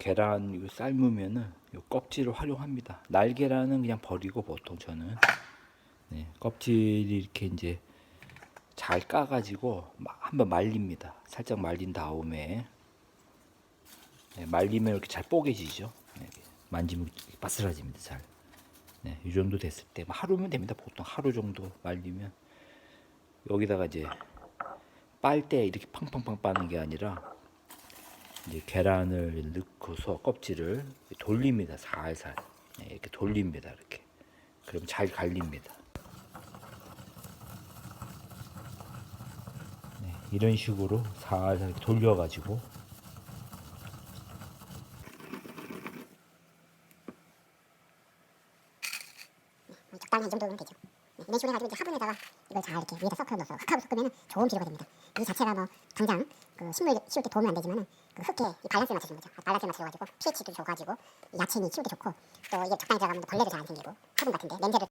계란 이거 삶으면은 요 껍질을 활용합니다. 날계란은 그냥 버리고 보통 저는 네, 껍질이 이렇게 이제 잘 까가지고 마- 한번 말립니다. 살짝 말린 다음에 네, 말리면 이렇게 잘 뽀개지죠. 네, 만지면 바스라집니다. 잘. 네, 이 정도 됐을 때뭐 하루면 됩니다. 보통 하루 정도 말리면 여기다가 이제 빨 때 이렇게 팡팡팡 빠는 게 아니라 이제 계란을 넣고서 껍질을 돌립니다. 살살 네, 이렇게 돌립니다. 이렇게 그럼 잘 갈립니다. 네, 이런 식으로 살살 돌려가지고 적당히 이 정도면 되죠. 식으로 해가지고 이제 화분에다가 이걸 잘 이렇게 위에다 섞어 넣어서 흙하고 섞으면 좋은 비료가 됩니다. 이 자체가 뭐 당장 그 식물 키울 때 도움은 안 되지만은 그 흙에 이 밸런스 맞춰주는 거죠. 밸런스 맞춰가지고 pH도 줘가지고 이 야채니 키울 때 좋고 또 이게 적당히 들어가면 벌레도 잘 안 생기고 화분 같은데 냄새를